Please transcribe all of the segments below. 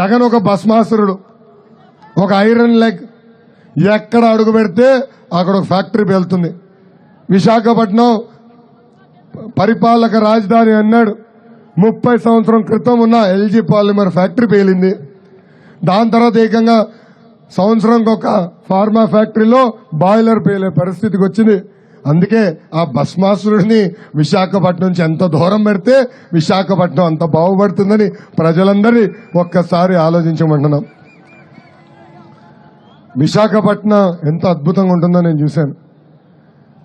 జగన్ ఒక భస్మాసురుడు ఒక iron leg. ఎక్కడ అడుగు పెడితే అక్కడ ఒక ఫ్యాక్టరీ వెళ్తుంది విశాఖపట్నం పరిపాలక రాజధాని అన్నాడు. ముప్పై సంవత్సరం క్రితం ఉన్న ఎల్జీ పాలిమర్ ఫ్యాక్టరీ పేలింది. దాని తర్వాత ఏకంగా సంవత్సరంకి ఒక ఫార్మా ఫ్యాక్టరీలో బాయిలర్ పేలే పరిస్థితికి వచ్చింది. అందుకే ఆ భస్మాసురుడిని విశాఖపట్నం నుంచి ఎంత దూరం పెడితే విశాఖపట్నం అంత బాగుపడుతుందని ప్రజలందరినీ ఒక్కసారి ఆలోచించమంటున్నాం. విశాఖపట్నం ఎంత అద్భుతంగా ఉంటుందో నేను చూశాను.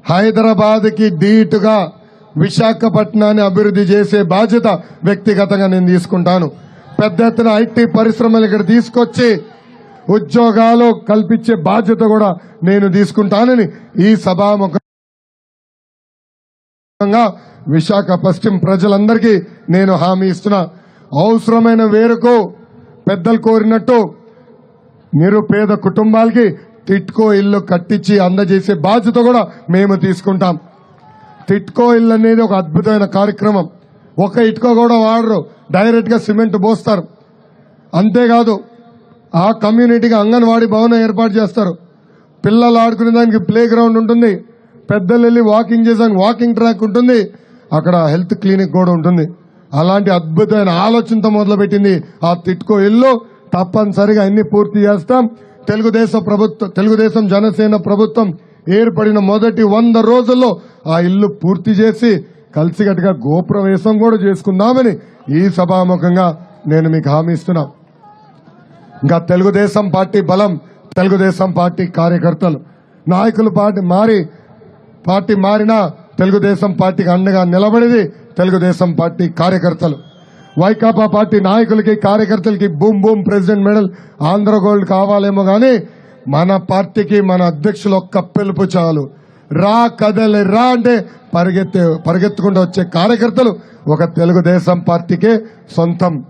హైదరాబాద్కి ధీటుగా విశాఖపట్నాన్ని అభివృద్ధి చేసే బాధ్యత వ్యక్తిగతంగా నేను తీసుకుంటాను. పెద్ద ఎత్తున ఐటీ పరిశ్రమలు ఇక్కడ తీసుకొచ్చి ఉద్యోగాలు కల్పించే బాధ్యత కూడా నేను తీసుకుంటానని ఈ సభాముఖ విశాఖ పశ్చిమ ప్రజలందరికీ నేను హామీ ఇస్తున్నా. అవసరమైన వేరుకు పెద్దలు కోరినట్టు నిరుపేద కుటుంబాలకి తిట్కో ఇల్లు కట్టించి అందజేసే బాధ్యత కూడా మేము తీసుకుంటాం. తిట్కో ఇల్లు అనేది ఒక అద్భుతమైన కార్యక్రమం. ఒక ఇటుకో కూడా వాడరు. డైరెక్ట్గా సిమెంట్ పోస్తారు. అంతేకాదు ఆ కమ్యూనిటీకి అంగన్వాడీ భవనం ఏర్పాటు చేస్తారు. పిల్లలు ఆడుకునే దానికి ప్లే గ్రౌండ్ ఉంటుంది. పెద్దలు వెళ్ళి వాకింగ్ చేసాను. వాకింగ్ ట్రాక్ ఉంటుంది. అక్కడ హెల్త్ క్లినిక్ కూడా ఉంటుంది. అలాంటి అద్భుతమైన ఆలోచనతో మొదలుపెట్టింది ఆ తిట్కో ఇల్లు. తప్పనిసరిగా అన్ని పూర్తి చేస్తాం. తెలుగుదేశం ప్రభుత్వం తెలుగుదేశం జనసేన ప్రభుత్వం ఏర్పడిన మొదటి వంద రోజుల్లో ఆ ఇల్లు పూర్తి చేసి కలిసికట్టుగా గోప్రవేశం కూడా చేసుకుందామని ఈ సభాముఖంగా నేను మీకు హామీ ఇస్తున్నా. ఇంకా తెలుగుదేశం పార్టీ బలం తెలుగుదేశం పార్టీ కార్యకర్తలు. నాయకులు పార్టీ మారి పార్టీ మారినా తెలుగుదేశం పార్టీకి అండగా నిలబడేది తెలుగుదేశం పార్టీ కార్యకర్తలు. వైకాపా పార్టీ నాయకులకి కార్యకర్తలకి boom boom president medal Andhra gold కావాలేమో గానీ మన పార్టీకి మన అధ్యక్షులు ఒక్క పిలుపు చాలు. రా కదలి రా అంటే పరిగెత్తే పరిగెత్తుకుంటూ వచ్చే కార్యకర్తలు ఒక తెలుగుదేశం పార్టీకే సొంతం.